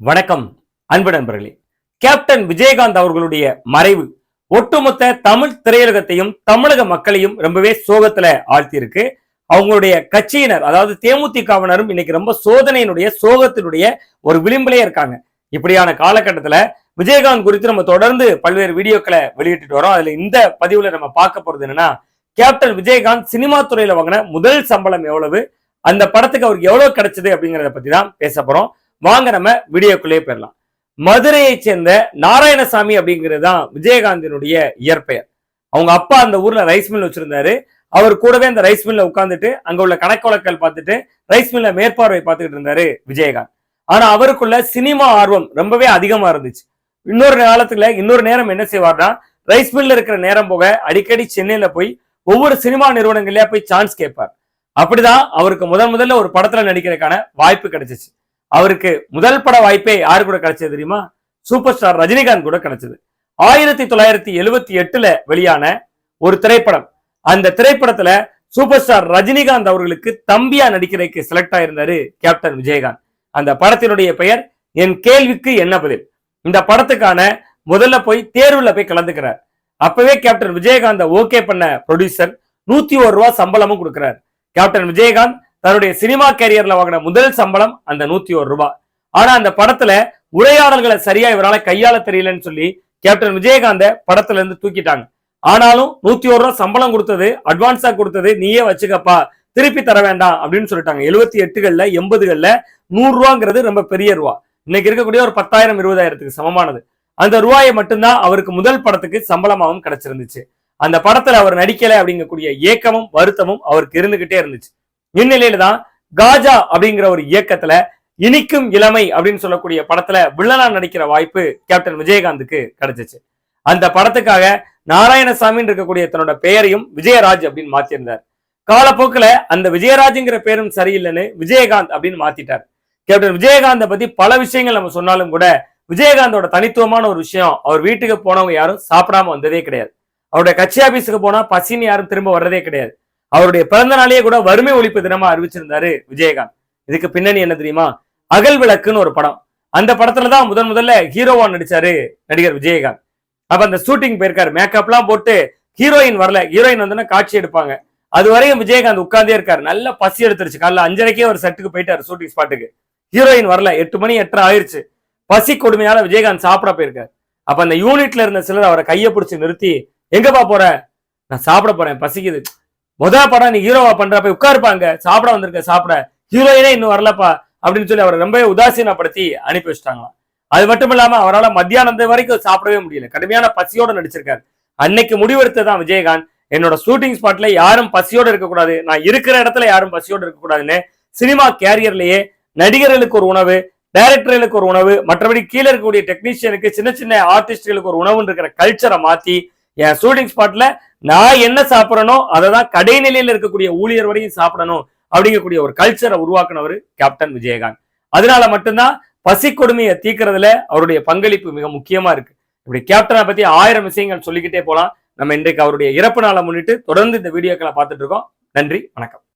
வணக்கம் அன்பு நண்பர்களே. கேப்டன் விஜயகாந்த் அவர்களுடைய மறைவு ஒட்டுமொத்த தமிழ் திரையுலகத்தையும் தமிழக மக்களையும் ரொம்பவே சோகத்துல ஆழ்த்தியிருக்கு. அவங்களுடைய கட்சியினர் அதாவது தேமுதிகவினரும் இன்னைக்கு ரொம்ப சோதனையினுடைய சோகத்தினுடைய ஒரு விளிம்பிலே இருக்காங்க. இப்படியான காலகட்டத்துல விஜயகாந்த் குறித்து நம்ம தொடர்ந்து பல்வேறு வீடியோக்களை வெளியிட்டுட்டு வரோம். அதுல இந்த பதிவுல நம்ம பார்க்க போறது என்னன்னா கேப்டன் விஜயகாந்த் சினிமா துறையில வாங்கின முதல் சம்பளம் எவ்வளவு அந்த படத்துக்கு அவருக்கு எவ்வளவு கிடைச்சது அப்படிங்கிறத பத்தி தான் பேச போறோம். வாங்க நம்ம வீடியோக்குள்ளேயே போயிடலாம். மதுரையை சேர்ந்த நாராயணசாமி அப்படிங்கிறது தான் விஜயகாந்தினுடைய இயற்பெயர். அவங்க அப்பா அந்த ஊர்ல ரைஸ் மில் வச்சிருந்தாரு. அவர் கூடவே அந்த ரைஸ் மில்ல உட்காந்துட்டு அங்க உள்ள கணக்கு வழக்கல் பார்த்துட்டு ரைஸ் மில்ல மேற்பார்வை பார்த்துக்கிட்டு இருந்தாரு விஜயகாந்த். ஆனா அவருக்குள்ள சினிமா ஆர்வம் ரொம்பவே அதிகமா இருந்துச்சு. இன்னொரு காலத்துல இன்னொரு நேரம் என்ன செய்வார்னா ரைஸ் மில்ல இருக்கிற நேரம் போக அடிக்கடி சென்னையில போய் ஒவ்வொரு சினிமா நிறுவனங்கள்லயா போய் சான்ஸ் கேட்பார். அப்படிதான் அவருக்கு முதன் முதல்ல ஒரு படத்துல நடிக்கிறதுக்கான வாய்ப்பு கிடைச்சிச்சு. அவருக்கு முதல் பட வாய்ப்பே யாரு கூட கிடைச்சது தெரியுமா? சூப்பர் ஸ்டார் ரஜினிகாந்த் கூட கிடைச்சது. ஆயிரத்தி தொள்ளாயிரத்தி எழுவத்தி எட்டுல வெளியான ஒரு திரைப்படம். அந்த திரைப்படத்துல சூப்பர் ஸ்டார் ரஜினிகாந்த் அவர்களுக்கு தம்பியா நடிக்கிறதுக்கு செலக்ட் ஆயிருந்தாரு கேப்டன் விஜயகாந்த். அந்த படத்தினுடைய பெயர் என் கேள்விக்கு என்ன பதில்? இந்த படத்துக்கான முதல்ல போய் தேர்வுல போய் கலந்துக்கிறார். அப்பவே கேப்டன் விஜயகாந்த ஓகே பண்ண ப்ரொடியூசர் நூத்தி ஒரு ரூபா சம்பளமும் கொடுக்கிறார். கேப்டன் விஜயகாந்த் தன்னுடைய சினிமா கேரியர்ல வாங்கின முதல் சம்பளம் அந்த நூத்தி ஒரு ரூபாய். ஆனா அந்த படத்துல உரையாடல்களை சரியா இவரால் கையாள தெரியலன்னு சொல்லி கேப்டன் விஜயகாந்த படத்துல இருந்து தூக்கிட்டாங்க. ஆனாலும் நூத்தி ஒரு ரூபா சம்பளம் கொடுத்தது அட்வான்ஸா கொடுத்தது நீயே வச்சுக்கப்பா திருப்பி தர வேண்டாம் அப்படின்னு சொல்லிட்டாங்க. எழுபத்தி எட்டுகள்ல எண்பதுகள்ல நூறு ரூபாங்கிறது ரொம்ப பெரிய ரூபா. இன்னைக்கு இருக்கக்கூடிய ஒரு பத்தாயிரம் இருபதாயிரத்துக்கு சமமானது. அந்த ரூபாயை மட்டும்தான் அவருக்கு முதல் படத்துக்கு சம்பளமாகவும் கிடைச்சிருந்துச்சு. அந்த படத்துல அவர் நடிக்கல அப்படிங்கக்கூடிய ஏக்கமும் வருத்தமும் அவருக்கு இருந்துகிட்டே இருந்துச்சு. இந்நிலையில தான் காஜா அப்படிங்கிற ஒரு இயக்கத்துல இனிக்கும் இளமை அப்படின்னு சொல்லக்கூடிய படத்துல வில்லனா நடிக்கிற வாய்ப்பு கேப்டன் விஜயகாந்துக்கு கிடைச்சிச்சு. அந்த படத்துக்காக நாராயணசாமின்னு இருக்கக்கூடிய தன்னோட பெயரையும் விஜயராஜ் அப்படின்னு மாத்திருந்தார். காலப்போக்கில் அந்த விஜயராஜுங்கிற பேரும் சரியில்லைன்னு விஜயகாந்த் அப்படின்னு மாத்திட்டார். கேப்டன் விஜயகாந்தை பத்தி பல விஷயங்கள் நம்ம சொன்னாலும் கூட விஜயகாந்தோட தனித்துவமான ஒரு விஷயம் அவர் வீட்டுக்கு போனவங்க யாரும் சாப்பிடாம வந்ததே கிடையாது. அவருடைய கட்சி ஆபீஸுக்கு போனா பசின்னு யாரும் திரும்ப வர்றதே கிடையாது. அவருடைய பிறந்த நாளையே கூட வறுமை ஒழிப்பு தினமா அறிவிச்சிருந்தாரு விஜயகாந்த். இதுக்கு பின்னணி என்ன தெரியுமா? அகல் விளக்குன்னு ஒரு படம். அந்த படத்துல தான் முதன் முதல்ல ஹீரோவா நடிச்சாரு நடிகர் விஜயகாந்த். அப்ப அந்த ஷூட்டிங் போயிருக்காரு. மேக்கப்லாம் போட்டு ஹீரோயின் வரல. ஹீரோயின் வந்தோன்னா காட்சி எடுப்பாங்க. அது வரையும் விஜயகாந்த் உட்கார்ந்தே இருக்காரு. நல்ல பசி எடுத்துருச்சு. காலைல அஞ்சரைக்கே ஒரு செட்டுக்கு போயிட்டாரு ஷூட்டிங் ஸ்பாட்டுக்கு ஹீரோயின் வரல. எட்டு மணி எட்டரை ஆயிருச்சு. பசி கொடுமையால விஜயகாந்த் சாப்பிட போயிருக்காரு. அப்ப அந்த யூனிட்ல இருந்த சிலர் அவரை கையை பிடிச்சி நிறுத்தி எங்கப்பா போற? நான் சாப்பிட போறேன். பசிக்குது. மொத படம் நீ ஹீரோவா பண்ற போய் உட்காருப்பாங்க. சாப்பிட வந்திருக்க சாப்பிட. ஹீரோயினே இன்னும் வரலப்பா அப்படின்னு சொல்லி அவரை ரொம்ப உதாசீனப்படுத்தி அனுப்பி வச்சிட்டாங்களாம். அது மட்டும் இல்லாம அவரால் மத்தியானது வரைக்கும் சாப்பிடவே முடியல. கடுமையான பசியோட நடிச்சிருக்காரு. அன்னைக்கு முடிவெடுத்ததான் விஜயகாந்த். என்னோட ஷூட்டிங் ஸ்பாட்ல யாரும் பசியோட இருக்கக்கூடாது. நான் இருக்கிற இடத்துல யாரும் பசியோட இருக்கக்கூடாதுன்னு சினிமா கேரியர்லயே நடிகர்களுக்கு ஒரு உணவு டைரக்டர்களுக்கு ஒரு உணவு மற்றபடி கீழே இருக்கக்கூடிய டெக்னீஷியனுக்கு சின்ன சின்ன ஆர்டிஸ்டுகளுக்கு ஒரு உணவுன்னு இருக்கிற கல்ச்சரை மாத்தி என் ஷூட்டிங் ஸ்பாட்ல நான் என்ன சாப்பிடறனோ அதை தான் கடைநிலையில் இருக்கக்கூடிய ஊழியர் வரையும் சாப்பிடணும் அப்படிங்கக்கூடிய ஒரு கல்ச்சரை உருவாக்குனவர் கேப்டன் விஜயகாந்த். அதனால மட்டும்தான் பசி கொடுமையை தீக்கிறதுல அவருடைய பங்களிப்பு மிக முக்கியமா இருக்கு. இப்படி கேப்டனை பத்தி ஆயிரம் விஷயங்கள் சொல்லிக்கிட்டே போலாம். நம்ம இன்றைக்கு அவருடைய இறப்பு நாளை முன்னிட்டு தொடர்ந்து இந்த வீடியோக்களை பார்த்துட்டு இருக்கோம். நன்றி வணக்கம்.